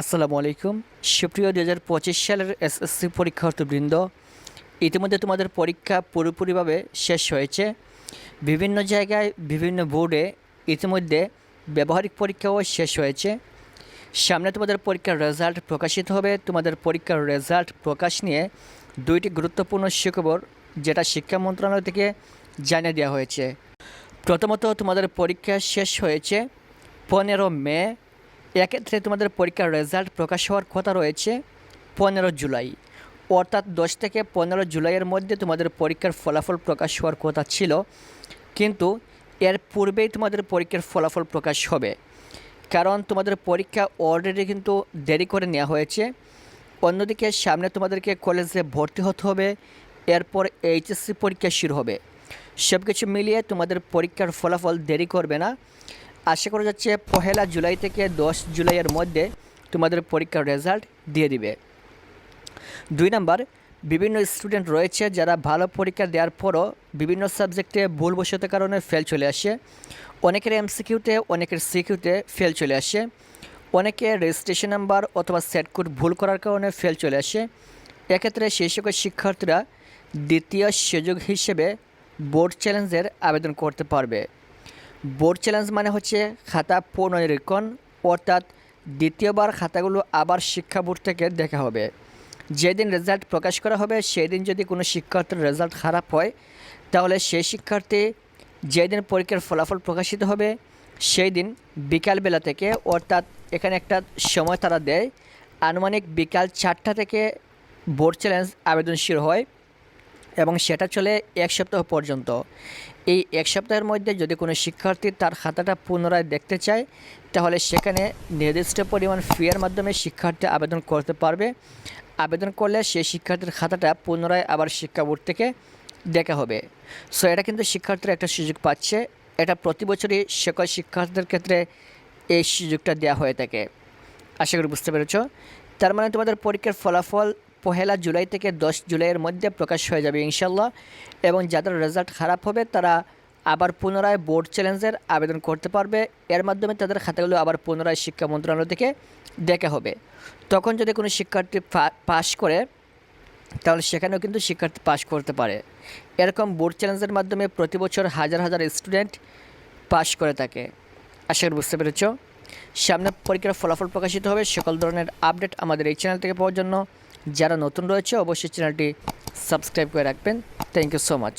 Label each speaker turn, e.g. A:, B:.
A: আসসালামু আলাইকুম। সুপ্রিয় দু হাজার পঁচিশ সালের এসএসসি পরীক্ষার্থীবৃন্দ, ইতিমধ্যে তোমাদের পরীক্ষা পুরোপুরিভাবে শেষ হয়েছে। বিভিন্ন জায়গায়, বিভিন্ন বোর্ডে ইতিমধ্যে ব্যবহারিক পরীক্ষাও শেষ হয়েছে। সামনে তোমাদের পরীক্ষার রেজাল্ট প্রকাশিত হবে। তোমাদের পরীক্ষার রেজাল্ট প্রকাশ নিয়ে দুইটি গুরুত্বপূর্ণ সুখবর, যেটা শিক্ষা মন্ত্রণালয় থেকে জানিয়ে দেওয়া হয়েছে। প্রথমত, তোমাদের পরীক্ষা শেষ হয়েছে পনেরো মে এক্ষেত্রে তোমাদের পরীক্ষার রেজাল্ট প্রকাশ হওয়ার কথা রয়েছে পনেরো জুলাই। অর্থাৎ দশ থেকে পনেরো জুলাইয়ের মধ্যে তোমাদের পরীক্ষার ফলাফল প্রকাশ হওয়ার কথা ছিল। কিন্তু এর পূর্বেই তোমাদের পরীক্ষার ফলাফল প্রকাশ হবে। কারণ তোমাদের পরীক্ষা অলরেডি কিন্তু দেরি করে নেওয়া হয়েছে। অন্যদিকে সামনে তোমাদেরকে কলেজে ভর্তি হতে হবে। এরপর এইচএসসি পরীক্ষা শুরু হবে। সব কিছু মিলিয়ে তোমাদের পরীক্ষার ফলাফল দেরি করবে না। আশা করা যাচ্ছে পহেলা জুলাই থেকে দশ জুলাইয়ের মধ্যে তোমাদের পরীক্ষার রেজাল্ট দিয়ে দিবে। দুই নাম্বার, বিভিন্ন স্টুডেন্ট রয়েছে যারা ভালো পরীক্ষা দেওয়ার পরও বিভিন্ন সাবজেক্টে ভুলবশত কারণে ফেল চলে আসে। অনেকের এমসিকিউতে অনেকের সিকিউতে ফেল চলে আসে। অনেকে রেজিস্ট্রেশন নাম্বার অথবা সেট কোড ভুল করার কারণে ফেল চলে আসে। এক্ষেত্রে সেই সকল শিক্ষার্থীরা দ্বিতীয় সুযোগ হিসেবে বোর্ড চ্যালেঞ্জের আবেদন করতে পারবে। বোর্ড চ্যালেঞ্জ মানে হচ্ছে খাতা পুনরীক্ষণ অর্থাৎ দ্বিতীয়বার খাতাগুলো আবার শিক্ষা বোর্ড থেকে দেখা হবে। যেদিন রেজাল্ট প্রকাশ করা হবে সেই দিন যদি কোনো শিক্ষার্থীর রেজাল্ট খারাপ হয়, তাহলে সেই শিক্ষার্থী যেদিন পরীক্ষার ফলাফল প্রকাশিত হবে সেই দিন বিকালবেলা থেকে, অর্থাৎ এখানে একটা সময় তারা দেয়, আনুমানিক বিকাল চারটা থেকে বোর্ড চ্যালেঞ্জ আবেদন শুরু হয়। এবং সেটা চলে এক সপ্তাহ পর্যন্ত। এই এক সপ্তাহের মধ্যে যদি কোনো শিক্ষার্থী তার খাতাটা পুনরায় দেখতে চায়, তাহলে সেখানে নির্দিষ্ট পরিমাণ ফিয়ের মাধ্যমে শিক্ষার্থী আবেদন করতে পারবে। আবেদন করলে সেই শিক্ষার্থীর খাতাটা পুনরায় আবার শিক্ষা বোর্ড থেকে দেখা হবে। সো এটা কিন্তু শিক্ষার্থীরা একটা সুযোগ পাচ্ছে। এটা প্রতি বছরই সকল শিক্ষার্থীদের ক্ষেত্রে এই সুযোগটা দেওয়া হয়ে থাকে। আশা করি বুঝতে পেরেছ। তার মানে তোমাদের পরীক্ষার ফলাফল পহেলা জুলাই থেকে দশ জুলাইয়ের মধ্যে প্রকাশ হয়ে যাবে ইনশাল্লাহ এবং যাদের রেজাল্ট খারাপ হবে, তারা আবার পুনরায় বোর্ড চ্যালেঞ্জের আবেদন করতে পারবে। এর মাধ্যমে তাদের খাতাগুলো আবার পুনরায় শিক্ষা মন্ত্রণালয় থেকে দেখা হবে। তখন যদি কোনো শিক্ষার্থী পাশ করে, তাহলে সেখানেও কিন্তু শিক্ষার্থী পাশ করতে পারে। এরকম বোর্ড চ্যালেঞ্জের মাধ্যমে প্রতি বছর হাজার হাজার স্টুডেন্ট পাশ করে থাকে। আশা করি বুঝতে পেরেছ। সামনে পরীক্ষার ফলাফল প্রকাশিত হবে। সকল ধরনের আপডেট আমাদের এই চ্যানেল থেকে পাওয়ার জন্য। যারা নতুন রয়েছে অবশ্যই চ্যানেলটি সাবস্ক্রাইব করে রাখবেন। Thank you so much